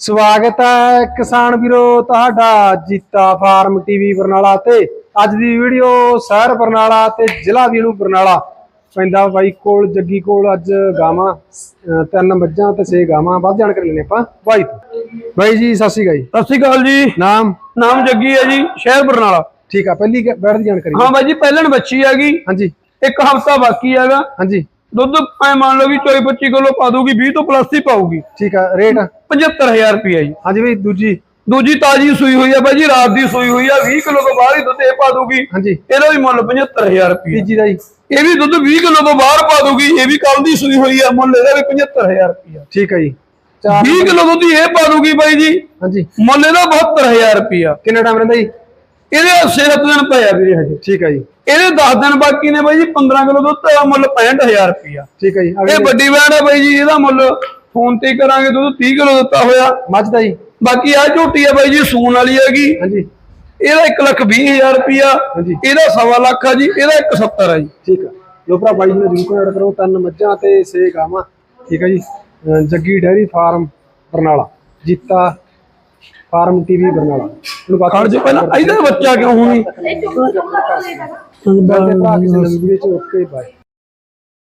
ਸਵਾਗਤ ਹੈ ਕਿਸਾਨ ਵੀਰੋ ਤੁਹਾਡਾ ਜੀਤਾ ਫਾਰਮ ਟੀਵੀ ਬਰਨਾਲਾ ਤੇ। ਅੱਜ ਦੀ ਵੀਡੀਓ ਸ਼ਹਿਰ ਬਰਨਾਲਾ ਤੇ ਜ਼ਿਲ੍ਹਾ ਵੀ ਨੂੰ ਬਰਨਾਲਾ। ਪੈਂਦਾ ਬਾਈ ਕੋਲ ਜੱਗੀ ਕੋਲ ਅੱਜ ਗਾਵਾਂ ਤਿੰਨ ਮੱਝਾਂ ਤੇ ਛੇ ਗਾਵਾਂ। ਵੱਧ ਜਾਣਕਾਰੀ ਲੈਣੇ ਆਪਾਂ। ਬਾਈ ਬਾਈ ਜੀ ਸਤਿ ਸ਼੍ਰੀ ਅਕਾਲ ਜੀ। ਸਤਿ ਸ਼੍ਰੀ ਅਕਾਲ ਜੀ। ਨਾਮ? ਨਾਮ ਜੱਗੀ ਹੈ ਜੀ ਸ਼ਹਿਰ ਬਰਨਾਲਾ। ਠੀਕ ਆ ਪਹਿਲੀ ਬੈਠ ਦੀ ਜਾਣਕਾਰੀ। ਹਾਂ ਬਾਈ ਜੀ ਪਹਿਲਣ ਬੱਚੀ ਹੈਗੀ। ਹਾਂਜੀ। ਇੱਕ ਹਫਤਾ ਬਾਕੀ ਹੈਗਾ। ਹਾਂਜੀ। ਦੁੱਧ ਐ ਮੰਨ ਲਓ ਵੀ 24 25 ਕਿਲੋ ਪਾ ਦੂਗੀ 20 ਤੋਂ ਪਲੱਸ ਹੀ ਪਾਊਗੀ। ਠੀਕ ਆ ਰੇਟ? 75000 ਰੁਪਏ ਜੀ। ਹਾਂਜੀ ਬਈ ਦੂਜੀ? ਦੂਜੀ ਤਾਜੀ ਸੂਈ ਹੋਈ ਹੈ ਬਾਈ ਜੀ ਰਾਤ ਦੀ ਸੂਈ ਹੋਈ ਹੈ 20 ਕਿਲੋ ਤੋਂ ਬਾਹਰ ਹੀ ਦੁੱਧ ਇਹ ਪਾ ਦੂਗੀ ਹਾਂਜੀ। ਇਹਦਾ ਵੀ ਮੁੱਲ 75000 ਰੁਪਏ। ਤੀਜੀ ਦਾ ਜੀ। ਇਹ ਵੀ ਦੁੱਧ 20 ਕਿਲੋ ਤੋਂ ਬਾਹਰ ਪਾ ਦੂਗੀ ਇਹ ਵੀ ਕੱਲ ਦੀ ਸੂਈ ਹੋਈ ਹੈ ਮੁੱਲ ਇਹਦਾ ਵੀ 75000 ਰੁਪਏ। ਠੀਕ ਆ ਜੀ। ਚਾਰ 20 ਕਿਲੋ ਦੁੱਧ ਇਹ ਪਾ ਦੂਗੀ ਬਾਈ ਜੀ। ਹਾਂਜੀ। ਮੁੱਲ ਇਹਦਾ 72000 ਰੁਪਏ। ਕਿੰਨਾ ਟਾਈਮ ਰਹਿੰਦਾ ਜੀ? ਇਹਦੇ 6-7 ਦਿਨ ਪਏ ਆ ਵੀਰੇ ਹਜੇ। ਠੀਕ ਆ ਜੀ। ਇਹਦੇ 10 ਦਿਨ ਬਾਕੀ ਨੇ ਬਾਈ ਜੀ 15 ਕਿਲੋ ਦੁੱਧ ਦਾ ਮੁੱਲ 65000 ਰੁਪਇਆ ਠੀਕ ਆ ਜੀ ਇਹ ਵੱਡੀ ਵੈਣ ਹੈ ਬਾਈ ਜੀ ਇਹਦਾ ਮੁੱਲ ਫੋਨ ਤੇ ਕਰਾਂਗੇ ਦੁੱਧ 30 ਕਿਲੋ ਦਿੱਤਾ ਹੋਇਆ। ਮੱਝ ਦਾ ਜੀ। ਬਾਕੀ ਆ ਝੋਟੀ ਆ ਬਾਈ ਜੀ ਸੂਣ ਵਾਲੀ ਹੈਗੀ। ਹਾਂਜੀ। ਇਹਦਾ 1 ਲੱਖ 20 ਹਜ਼ਾਰ ਰੁਪਇਆ ਹਾਂਜੀ। ਇਹਦਾ ਸਵਾ ਲੱਖ ਆ ਜੀ ਇਹਦਾ 170 ਆ ਜੀ। ਠੀਕ ਆ। ਜੋ ਭਰਾ ਬਾਈ ਜੀ ਨੇ ਜਰੂਰ ਕੋਡ ਕਰੋ ਤਿੰਨ ਮੱਝਾਂ ਤੇ ਛੇ ਗਾਵਾਂ। ਠੀਕ ਆ ਜੀ। Jaggi dairy farm Barnala. Jeeta farm TV Barnala ਇਹਨੂੰ ਬਾਕੀ ਖੜ ਜਾ ਪਹਿਲਾਂ ਇਹਦਾ ਬੱਚਾ ਕਿਉਂ ਹੋਣੀ? ਮਿਲਦੇ ਭਰਾ ਕਿਸੇ ਨਵੀਂ ਵੀਡੀਓ ਚ ਓਕੇ ਬਾਏ